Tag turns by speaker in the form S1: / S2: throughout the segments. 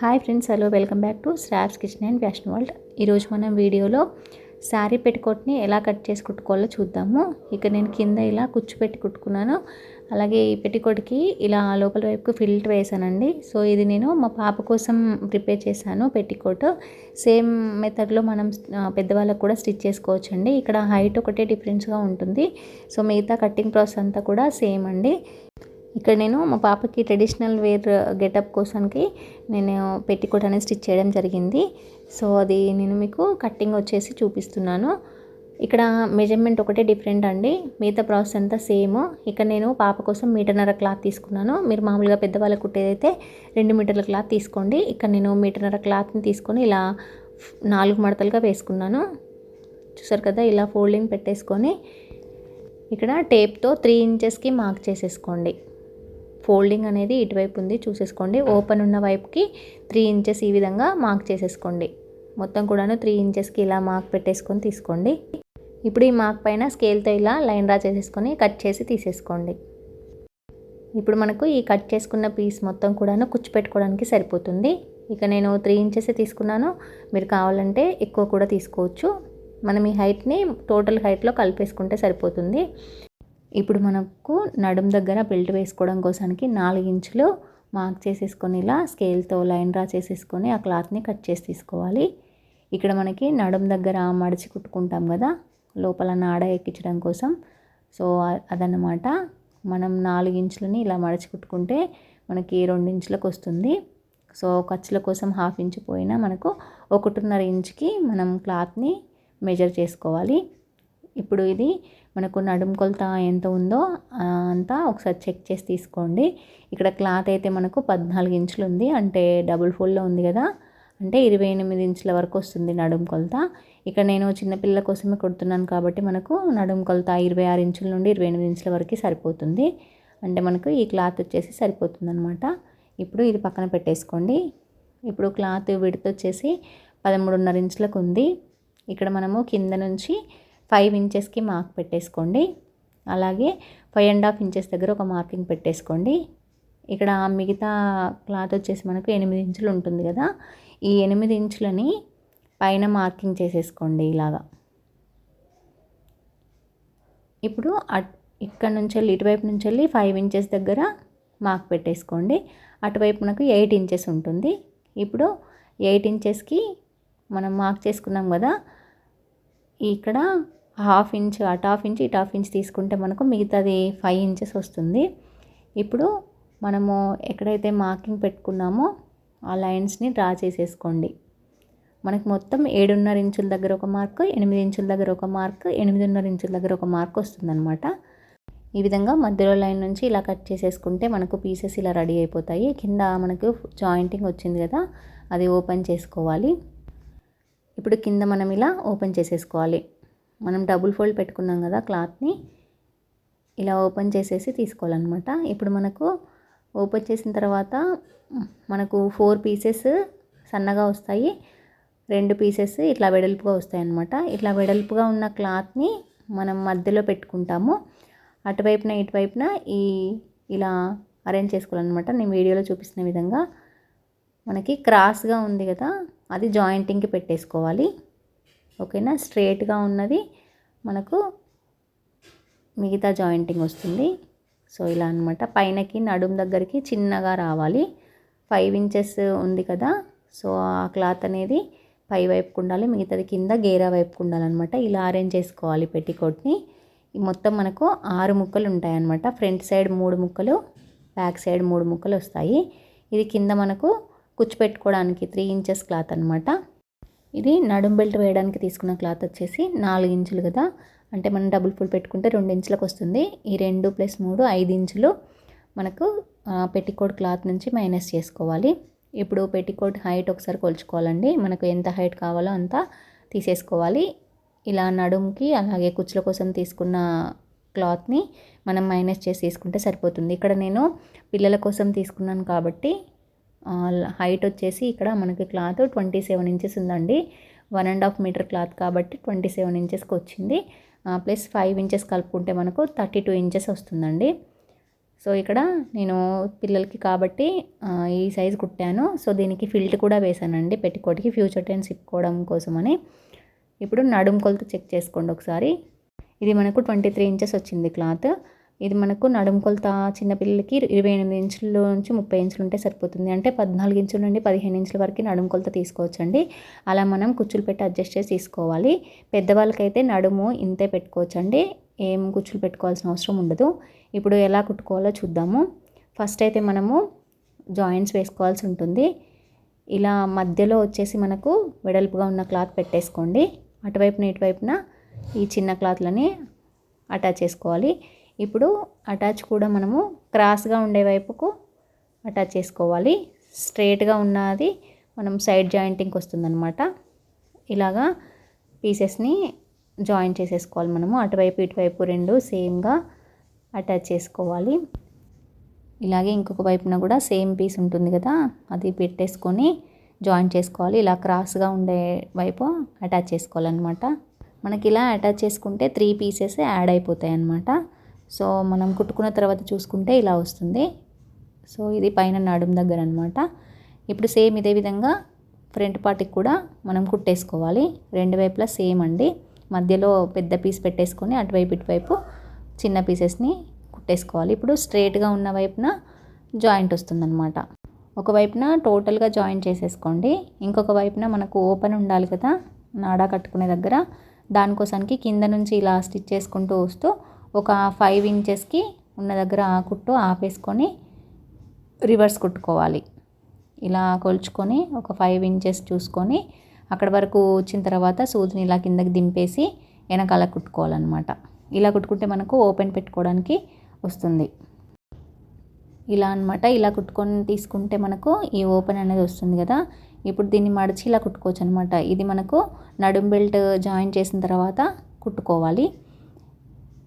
S1: Hi friends hello welcome back to Shraps kitchen and fashion world. ఈరోజు మనం వీడియోలో శారీ పెట్టుకోట్ని ఎలా కట్ చేసి కుట్టుకోవాలో చూద్దాము. ఇక నేను కింద ఇలా కుచ్చు పెట్టి కుట్టుకున్నాను. అలాగే ఈ పెట్టికోట్కి ఇలా లోపల వైపుకు ఫిల్ట్ వేసానండి. సో ఇది నేను మా పాప కోసం ప్రిపేర్ చేశాను పెట్టికోట్ సేమ్ మెథడ్లో మనం పెద్దవాళ్ళకు కూడా స్టిచ్ చేసుకోవచ్చండి. ఇక్కడ హైట్ ఒకటే డిఫరెన్స్గా ఉంటుంది. సో మిగతా కటింగ్ ప్రాసెస్ అంతా కూడా సేమ్ అండి. ఇక్కడ నేను మా పాపకి ట్రెడిషనల్ వేర్ గెటప్ కోసానికి నేను పెట్టికోట్ అనేది స్టిచ్ చేయడం జరిగింది. సో అది నేను మీకు కట్టింగ్ వచ్చేసి చూపిస్తున్నాను. ఇక్కడ మెజర్మెంట్ ఒకటే డిఫరెంట్ అండి. మిగతా ప్రాసెస్ అంతా సేమ్ ఇక్కడ నేను పాప కోసం మీటర్నర క్లాత్ తీసుకున్నాను. మీరు మామూలుగా పెద్దవాళ్ళకు కుట్టేదైతే రెండు మీటర్ల క్లాత్ తీసుకోండి. ఇక్కడ నేను మీటర్నర క్లాత్ని తీసుకొని ఇలా నాలుగు మడతలుగా వేసుకున్నాను. చూసారు కదా ఇలా ఫోల్డింగ్ పెట్టేసుకొని ఇక్కడ టేప్తో త్రీ ఇంచెస్కి మార్క్ చేసేసుకోండి. ఫోల్డింగ్ అనేది ఇటువైపు ఉంది చూసేసుకోండి. ఓపెన్ ఉన్న వైపుకి త్రీ ఇంచెస్ ఈ విధంగా మార్క్ చేసేసుకోండి. మొత్తం కూడాను త్రీ ఇంచెస్కి ఇలా మార్క్ పెట్టేసుకొని తీసుకోండి. ఇప్పుడు ఈ మార్క్ పైన స్కేల్తో ఇలా లైన్ డ్రా చేసేసుకొని కట్ చేసి తీసేసుకోండి. ఇప్పుడు మనకు ఈ కట్ చేసుకున్న పీస్ మొత్తం కూడాను కుచ్చు పెట్టుకోవడానికి సరిపోతుంది. ఇక నేను త్రీ ఇంచెస్ తీసుకున్నాను. మీరు కావాలంటే ఎక్కువ కూడా తీసుకోవచ్చు. మనం ఈ హైట్ని టోటల్ హైట్లో కలిపేసుకుంటే సరిపోతుంది. ఇప్పుడు మనకు నడుం దగ్గర బెల్ట్ వేసుకోవడం కోసానికి నాలుగు ఇంచులు మార్క్ చేసేసుకొని ఇలా స్కేల్తో లైన్ డ్రా చేసేసుకొని ఆ క్లాత్ని కట్ చేసి తీసుకోవాలి. ఇక్కడ మనకి నడుం దగ్గర మడిచి కుట్టుకుంటాం కదా లోపల నాడ ఎక్కించడం కోసం. సో అదనమాట మనం నాలుగు ఇంచులని ఇలా మడిచి కుట్టుకుంటే మనకి రెండు ఇంచులకు వస్తుంది. సో ఖర్చుల కోసం హాఫ్ ఇంచు పోయినా మనకు ఒకటిన్నర ఇంచుకి మనం క్లాత్ని మెజర్ చేసుకోవాలి. ఇప్పుడు ఇది మనకు నడుం కొలత ఎంత ఉందో అంతా ఒకసారి చెక్ చేసి తీసుకోండి. ఇక్కడ క్లాత్ అయితే మనకు పద్నాలుగు ఇంచులు ఉంది అంటే డబుల్ ఫోల్లో ఉంది కదా. అంటే ఇరవై ఎనిమిది ఇంచుల వరకు వస్తుంది నడుం కొలత. ఇక్కడ నేను చిన్నపిల్లల కోసమే కుడుతున్నాను కాబట్టి మనకు నడుం కొలత ఇరవై ఆరు ఇంచుల నుండి ఇరవై ఎనిమిది ఇంచుల వరకు సరిపోతుంది. అంటే మనకు ఈ క్లాత్ వచ్చేసి సరిపోతుంది అనమాట ఇప్పుడు ఇది పక్కన పెట్టేసుకోండి. ఇప్పుడు క్లాత్ విడత వచ్చేసి పదమూడున్నర ఇంచులకు ఉంది. ఇక్కడ మనము కింద నుంచి ఫైవ్ ఇంచెస్కి మార్క్ పెట్టేసుకోండి. అలాగే ఫైవ్ అండ్ హాఫ్ ఇంచెస్ దగ్గర ఒక మార్కింగ్ పెట్టేసుకోండి. ఇక్కడ మిగతా క్లాత్ వచ్చేసి మనకు ఎనిమిది ఇంచులు ఉంటుంది కదా. ఈ ఎనిమిది ఇంచులని పైన మార్కింగ్ చేసేసుకోండి ఇలాగా. ఇప్పుడు అట్ ఇక్కడ నుంచి వెళ్ళి ఇటువైపు నుంచి వెళ్ళి ఫైవ్ ఇంచెస్ దగ్గర మార్క్ పెట్టేసుకోండి. అటువైపు మనకు ఎయిట్ ఇంచెస్ ఉంటుంది. ఇప్పుడు ఎయిట్ ఇంచెస్కి మనం మార్క్ చేసుకున్నాం కదా. ఇక్కడ హాఫ్ ఇంచ్ అటు హాఫ్ ఇంచ్ ఇటు హాఫ్ ఇంచ్ తీసుకుంటే మనకు మిగతాది ఫైవ్ ఇంచెస్ వస్తుంది. ఇప్పుడు మనము ఎక్కడైతే మార్కింగ్ పెట్టుకున్నామో ఆ లైన్స్ని డ్రా చేసేసుకోండి. మనకు మొత్తం ఏడున్నర ఇంచుల దగ్గర ఒక మార్క్ ఎనిమిది ఇంచుల దగ్గర ఒక మార్క్ ఎనిమిదిన్నర ఇంచుల దగ్గర ఒక మార్క్ వస్తుందన్నమాట. ఈ విధంగా మధ్యలో లైన్ నుంచి ఇలా కట్ చేసేసుకుంటే మనకు పీసెస్ ఇలా రెడీ అయిపోతాయి. కింద మనకు జాయింటింగ్ వచ్చింది కదా అది ఓపెన్ చేసుకోవాలి. ఇప్పుడు కింద మనం ఇలా ఓపెన్ చేసేసుకోవాలి. మనం డబుల్ ఫోల్డ్ పెట్టుకున్నాం కదా క్లాత్ని ఇలా ఓపెన్ చేసేసి తీసుకోవాలన్నమాట. ఇప్పుడు మనకు ఓపెన్ చేసిన తర్వాత మనకు ఫోర్ పీసెస్ సన్నగా వస్తాయి. రెండు పీసెస్ ఇట్లా వెడల్పుగా వస్తాయి అన్నమాట ఇట్లా వెడల్పుగా ఉన్న క్లాత్ని మనం మధ్యలో పెట్టుకుంటాము. అటువైపున ఇటువైపున ఈ ఇలా అరేంజ్ చేసుకోవాలన్నమాట. నేను వీడియోలో చూపిస్తున్న విధంగా మనకి క్రాస్గా ఉంది కదా అది జాయింటింగ్కి పెట్టేసుకోవాలి. ఓకేనా? స్ట్రేట్గా ఉన్నది మనకు మిగతా జాయింటింగ్ వస్తుంది. సో ఇలా అనమాట పైనకి నడుం దగ్గరికి చిన్నగా రావాలి. ఫైవ్ ఇంచెస్ ఉంది కదా? సో ఆ క్లాత్ అనేది పై వైపుకు ఉండాలి మిగతాది కింద గేరా వైపుకు ఉండాలన్నమాట. ఇలా అరేంజ్ చేసుకోవాలి పెట్టికోట్ని మొత్తం మనకు ఆరు ముక్కలు ఉంటాయన్నమాట. ఫ్రంట్ సైడ్ మూడు ముక్కలు బ్యాక్ సైడ్ మూడు ముక్కలు వస్తాయి. ఇది కింద మనకు కుచ్చు పెట్టుకోవడానికి త్రీ ఇంచెస్ క్లాత్ అనమాట ఇది నడుం బెల్ట్ వేయడానికి తీసుకున్న క్లాత్ వచ్చేసి నాలుగు ఇంచులు కదా. అంటే మనం డబుల్ ఫుల్ పెట్టుకుంటే రెండు ఇంచులకు వస్తుంది. ఈ రెండు ప్లస్ మూడు ఐదు ఇంచులు మనకు పెట్టికోట్ క్లాత్ నుంచి మైనస్ చేసుకోవాలి. ఇప్పుడు పెట్టికోట్ హైట్ ఒకసారి కొలుచుకోవాలండి. మనకు ఎంత హైట్ కావాలో అంత తీసేసుకోవాలి. ఇలా నడుంకి అలాగే కుచ్చుల కోసం తీసుకున్న క్లాత్ని మనం మైనస్ చేసి తీసుకుంటే సరిపోతుంది. ఇక్కడ నేను పిల్లల కోసం తీసుకున్నాను కాబట్టి హైట్ వచ్చేసి ఇక్కడ మనకి క్లాత్ ట్వంటీ సెవెన్ ఇంచెస్ ఉందండి. One and half metre cloth కాబట్టి ట్వంటీ సెవెన్ ఇంచెస్కి వచ్చింది. ప్లస్ ఫైవ్ ఇంచెస్ కలుపుకుంటే మనకు థర్టీ టూ ఇంచెస్ వస్తుందండి. సో ఇక్కడ నేను పిల్లలకి కాబట్టి ఈ సైజ్ కుట్టాను. సో దీనికి ఫిల్ట్ కూడా వేసానండి పెట్టికోటికి ఫ్యూచర్ టెన్స్ ఇప్పుకోవడం కోసమని. ఇప్పుడు నడుం కొలత చెక్ చేసుకోండి ఒకసారి. ఇది మనకు ట్వంటీ త్రీ ఇంచెస్ వచ్చింది క్లాత్. ఇది మనకు నడుము కొలత చిన్నపిల్లలకి ఇరవై ఎనిమిది ఇంచుల నుంచి ముప్పై ఇంచులు ఉంటే సరిపోతుంది. అంటే పద్నాలుగు ఇంచుల నుండి పదిహేను ఇంచుల వరకు నడుము కొలత తీసుకోవచ్చండి. అలా మనం కుచ్చులు పెట్టి అడ్జస్ట్ చేసి తీసుకోవాలి. పెద్దవాళ్ళకైతే నడుము ఇంతే పెట్టుకోవచ్చండి. ఏం కుచ్చులు పెట్టుకోవాల్సిన అవసరం ఉండదు. ఇప్పుడు ఎలా కుట్టుకోవాలో చూద్దాము. ఫస్ట్ అయితే మనము జాయింట్స్ వేసుకోవాల్సి ఉంటుంది. ఇలా మధ్యలో వచ్చేసి మనకు వెడల్పుగా ఉన్న క్లాత్ పెట్టేసుకోండి. అటువైపున ఇటువైపున ఈ చిన్న క్లాత్లని అటాచ్ చేసుకోవాలి. ఇప్పుడు అటాచ్ కూడా మనము క్రాస్గా ఉండే వైపుకు అటాచ్ చేసుకోవాలి. స్ట్రేట్గా ఉన్నది మనం సైడ్ జాయింటింగ్కి వస్తుందన్నమాట. ఇలాగా పీసెస్ని జాయిన్ చేసేసుకోవాలి మనము. అటువైపు ఇటువైపు రెండు సేమ్గా అటాచ్ చేసుకోవాలి. ఇలాగే ఇంకొక వైపున కూడా సేమ్ పీస్ ఉంటుంది కదా అది పెట్టేసుకొని జాయిన్ చేసుకోవాలి. ఇలా క్రాస్గా ఉండే వైపు అటాచ్ చేసుకోవాలన్నమాట. మనకి ఇలా అటాచ్ చేసుకుంటే త్రీ పీసెస్ యాడ్ అయిపోతాయి అన్నమాట సో మనం కుట్టుకున్న తర్వాత చూసుకుంటే ఇలా వస్తుంది. సో ఇది పైన నడుము దగ్గర అనమాట ఇప్పుడు సేమ్ ఇదే విధంగా ఫ్రంట్ పార్ట్కి కూడా మనం కుట్టేసుకోవాలి. రెండు వైపులా సేమ్ అండి. మధ్యలో పెద్ద పీస్ పెట్టేసుకొని అటువైపు ఇటువైపు చిన్న పీసెస్ని కుట్టేసుకోవాలి. ఇప్పుడు స్ట్రేట్గా ఉన్న వైపున జాయింట్ వస్తుందన్నమాట. ఒక వైపున టోటల్గా జాయింట్ చేసేసుకోండి. ఇంకొక వైపున మనకు ఓపెన్ ఉండాలి కదా నాడా కట్టుకునే దగ్గర. దానికోసానికి కింద నుంచి ఇలా స్టిచ్ చేసుకుంటూ వస్తూ ఒక ఫైవ్ ఇంచెస్కి ఉన్న దగ్గర ఆ కుట్టు ఆపేసుకొని రివర్స్ కుట్టుకోవాలి. ఇలా కొలుచుకొని ఒక ఫైవ్ ఇంచెస్ చూసుకొని అక్కడ వరకు వచ్చిన తర్వాత సూదిని ఇలా కిందకి దింపేసి వెనకాల కుట్టుకోవాలన్నమాట. ఇలా కుట్టుకుంటే మనకు ఓపెన్ పెట్టుకోవడానికి వస్తుంది. ఇలా అనమాట ఇలా కుట్టుకొని తీసుకుంటే మనకు ఈ ఓపెన్ అనేది వస్తుంది కదా. ఇప్పుడు దీన్ని మడిచి ఇలా కుట్టుకోవచ్చు అనమాట ఇది మనకు నడుం బెల్ట్ జాయిన్ చేసిన తర్వాత కుట్టుకోవాలి.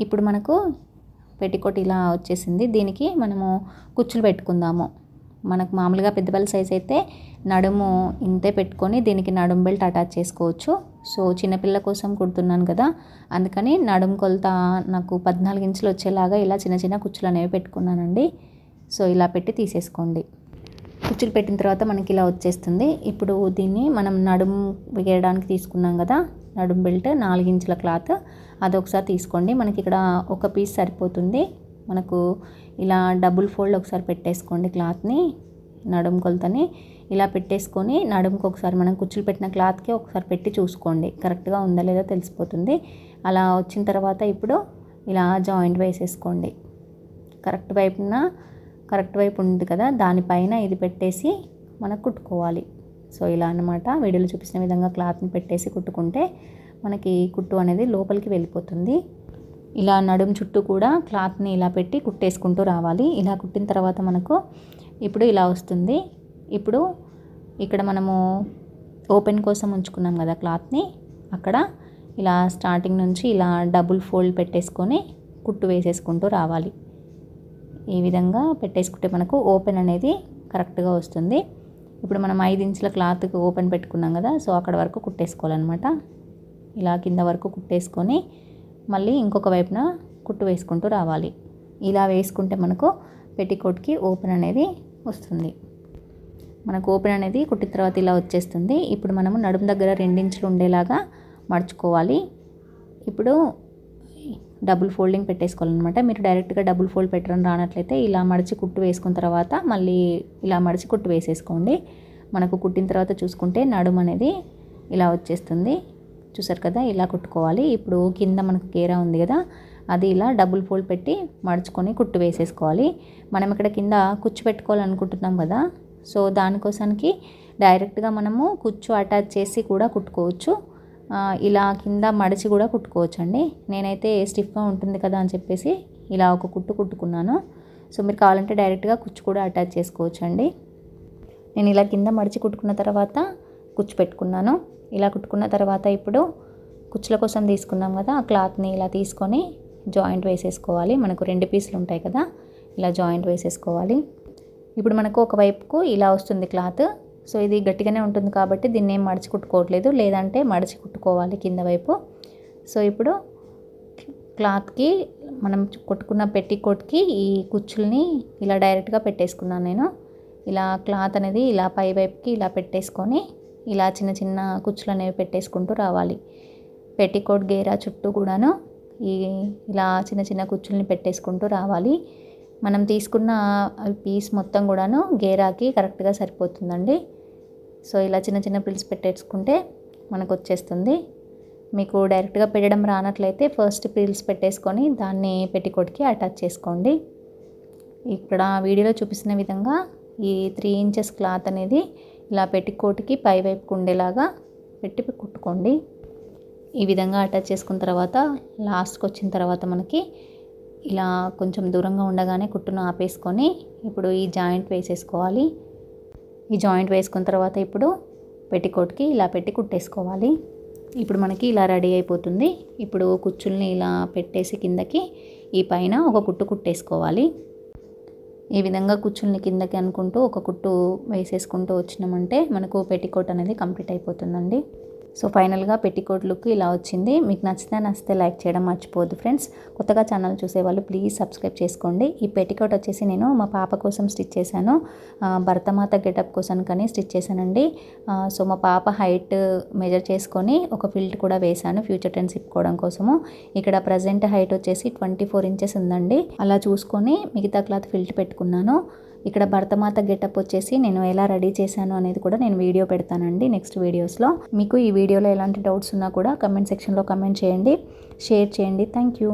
S1: ఇప్పుడు మనకు పెట్టికోట్ ఇలా వచ్చేసింది. దీనికి మనము కుచ్చులు పెట్టుకుందాము. మనకు మామూలుగా పెద్దవాళ్ళ సైజ్ అయితే నడుము ఇంతే పెట్టుకొని దీనికి నడుం బెల్ట్ అటాచ్ చేసుకోవచ్చు. సో చిన్నపిల్ల కోసం కుడుతున్నాను కదా. అందుకని నడుము కొలత నాకు పద్నాలుగు ఇంచులు వచ్చేలాగా ఇలా చిన్న చిన్న కుచ్చులు అనేవి పెట్టుకున్నానండి. సో ఇలా పెట్టి తీసేసుకోండి. కుచ్చులు పెట్టిన తర్వాత మనకి ఇలా వచ్చేస్తుంది. ఇప్పుడు దీన్ని మనం నడుము వేయడానికి తీసుకున్నాం కదా నడుం బెల్ట్ నాలుగు ఇంచుల క్లాత్. అది ఒకసారి తీసుకోండి. మనకి ఇక్కడ ఒక పీస్ సరిపోతుంది. మనకు ఇలా డబుల్ ఫోల్డ్ ఒకసారి పెట్టేసుకోండి క్లాత్ని నడుము కొలతని. ఇలా పెట్టేసుకొని నడుముకు ఒకసారి మనం కుచ్చులు పెట్టిన క్లాత్కి ఒకసారి పెట్టి చూసుకోండి. కరెక్ట్గా ఉందా లేదా తెలిసిపోతుంది. అలా వచ్చిన తర్వాత ఇప్పుడు ఇలా జాయింట్ వేసేసుకోండి. కరెక్ట్ వైపున కరెక్ట్ వైపు ఉంది కదా దానిపైన ఇది పెట్టేసి మనకు కుట్టుకోవాలి. సో ఇలా అన్నమాట. వీడియోలో చూపించిన విధంగా క్లాత్ని పెట్టేసి కుట్టుకుంటే మనకి కుట్టు అనేది లోపలికి వెళ్ళిపోతుంది. ఇలా నడుం చుట్టూ కూడా క్లాత్ని ఇలా పెట్టి కుట్టేసుకుంటూ రావాలి. ఇలా కుట్టిన తర్వాత మనకు ఇప్పుడు ఇలా వస్తుంది. ఇప్పుడు ఇక్కడ మనము ఓపెన్ కోసం ఉంచుకున్నాం కదా క్లాత్ని. అక్కడ ఇలా స్టార్టింగ్ నుంచి ఇలా డబుల్ ఫోల్డ్ పెట్టేసుకొని కుట్టు వేసేసుకుంటూ రావాలి. ఈ విధంగా పెట్టేసుకుంటే మనకు ఓపెన్ అనేది కరెక్ట్గా వస్తుంది. ఇప్పుడు మనం ఐదు ఇంచుల క్లాత్కి ఓపెన్ పెట్టుకున్నాం కదా సో అక్కడ వరకు కుట్టేసుకోవాలన్నమాట. ఇలా కింద వరకు కుట్టేసుకొని మళ్ళీ ఇంకొక వైపున కుట్టు వేసుకుంటూ రావాలి. ఇలా వేసుకుంటే మనకు పెట్టికోట్కి ఓపెన్ అనేది వస్తుంది. మనకు ఓపెన్ అనేది కుట్టిన తర్వాత ఇలా వచ్చేస్తుంది. ఇప్పుడు మనము నడుము దగ్గర రెండించులు ఉండేలాగా మడుచుకోవాలి. ఇప్పుడు డబుల్ ఫోల్డింగ్ పెట్టేసుకోవాలన్నమాట. మీరు డైరెక్ట్గా డబుల్ ఫోల్డ్ పెట్టడం రానట్లయితే ఇలా మడిచి కుట్టు వేసుకున్న తర్వాత మళ్ళీ ఇలా మడిచి కుట్టు వేసేసుకోండి. మనకు కుట్టిన తర్వాత చూసుకుంటే నడుము అనేది ఇలా వచ్చేస్తుంది. చూసారు కదా ఇలా కుట్టుకోవాలి. ఇప్పుడు కింద మనకు గేరా ఉంది కదా అది ఇలా డబుల్ ఫోల్డ్ పెట్టి మడుచుకొని కుట్టు వేసేసుకోవాలి. మనం ఇక్కడ కింద కుచ్చు పెట్టుకోవాలనుకుంటున్నాం కదా సో దానికోసానికి డైరెక్ట్గా మనము కుచ్చు అటాచ్ చేసి కూడా కుట్టుకోవచ్చు. ఇలా కింద మడిచి కూడా కుట్టుకోవచ్చండి. నేనైతే స్టిఫ్గా ఉంటుంది కదా అని చెప్పేసి ఇలా ఒక కుట్టు కుట్టుకున్నాను. సో మీరు కావాలంటే డైరెక్ట్గా కుచ్చు కూడా అటాచ్ చేసుకోవచ్చండి. నేను ఇలా కింద మడిచి కుట్టుకున్న తర్వాత కుచ్చు పెట్టుకున్నాను. ఇలా కుట్టుకున్న తర్వాత ఇప్పుడు కుచ్చుల కోసం తీసుకున్నాం కదా ఆ క్లాత్ని ఇలా తీసుకొని జాయింట్ వేసేసుకోవాలి. మనకు రెండు పీసులు ఉంటాయి కదా ఇలా జాయింట్ వేసేసుకోవాలి. ఇప్పుడు మనకు ఒకవైపుకు ఇలా వస్తుంది క్లాత్ సో ఇది గట్టిగానే ఉంటుంది కాబట్టి దీన్ని ఏం మడిచి కుట్టుకోవట్లేదు లేదంటే మడిచి కుట్టుకోవాలి కింద వైపు. సో ఇప్పుడు క్లాత్కి మనం కొట్టుకున్న పెట్టికోట్కి ఈ కుచ్చుల్ని ఇలా డైరెక్ట్గా పెట్టేసుకున్నాను నేను. ఇలా క్లాత్ అనేది ఇలా పై వైపుకి ఇలా పెట్టేసుకొని ఇలా చిన్న చిన్న కుచ్చులు అనేవి పెట్టేసుకుంటూ రావాలి. పెట్టికోట్ గేరా చుట్టూ కూడాను ఈ ఇలా చిన్న చిన్న కుచ్చుల్ని పెట్టేసుకుంటూ రావాలి. మనం తీసుకున్న పీస్ మొత్తం కూడాను గేరాకి కరెక్ట్గా సరిపోతుందండి. సో ఇలా చిన్న చిన్న పిల్స్ పెట్టేసుకుంటే మనకు వచ్చేస్తుంది మీకు డైరెక్ట్గా పెట్టడం రానట్లయితే ఫస్ట్ పిల్స్ పెట్టేసుకొని దాన్ని పెట్టికోట్కి అటాచ్ చేసుకోండి. ఇక్కడ వీడియోలో చూపిస్తున్న విధంగా ఈ త్రీ ఇంచెస్ క్లాత్ అనేది ఇలా పెట్టికోట్కి పై వైపుకు ఉండేలాగా పెట్టి కుట్టుకోండి. ఈ విధంగా అటాచ్ చేసుకున్న తర్వాత లాస్ట్కి వచ్చిన తర్వాత మనకి ఇలా కొంచెం దూరంగా ఉండగానే కుట్టును ఆపేసుకొని ఇప్పుడు ఈ జాయింట్ వేసేసుకోవాలి. ఈ జాయింట్ వేసుకున్న తర్వాత ఇప్పుడు పెట్టికోట్కి ఇలా పెట్టి కుట్టేసుకోవాలి. ఇప్పుడు మనకి ఇలా రెడీ అయిపోతుంది. ఇప్పుడు కుచ్చుల్ని ఇలా పెట్టేసి కిందకి ఈ పైన ఒక కుట్టు కుట్టేసుకోవాలి. ఈ విధంగా కుచ్చుల్ని కిందకి అనుకుంటూ ఒక కుట్టు వేసేసుకుంటూ వచ్చినామంటే మనకు పెట్టికోట్ అనేది కంప్లీట్ అయిపోతుందండి. సో ఫైనల్గా పెట్టికోట్ లుక్ ఇలా వచ్చింది. మీకు నచ్చితే నచ్చితే లైక్ చేయడం మర్చిపోద్దు ఫ్రెండ్స్. కొత్తగా ఛానల్ చూసేవాళ్ళు ప్లీజ్ సబ్స్క్రైబ్ చేసుకోండి. ఈ పెట్టికోట్ వచ్చేసి నేను మా పాప కోసం స్టిచ్ చేశాను. భరతమాత గెటప్ కోసం కానీ స్టిచ్ చేశానండి. సో మా పాప హైట్ మెజర్ చేసుకొని ఒక ఫిల్ట్ కూడా వేశాను ఫ్యూచర్ టెన్స్ ఇప్పుకోవడం కోసము. ఇక్కడ ప్రజెంట్ హైట్ వచ్చేసి ట్వంటీ ఫోర్ ఇంచెస్ ఉందండి. అలా చూసుకొని మిగతా క్లాత్ ఫిల్ట్ పెట్టుకున్నాను. ఇక్కడ భర్తమాత గెటప్ వచ్చేసి నేను ఎలా రెడీ చేశాను అనేది కూడా నేను వీడియో పెడతానండి నెక్స్ట్ వీడియోస్లో. మీకు ఈ వీడియోలో ఎలాంటి డౌట్స్ ఉన్నా కూడా కమెంట్ సెక్షన్లో కమెంట్ చేయండి. షేర్ చేయండి. Thank you.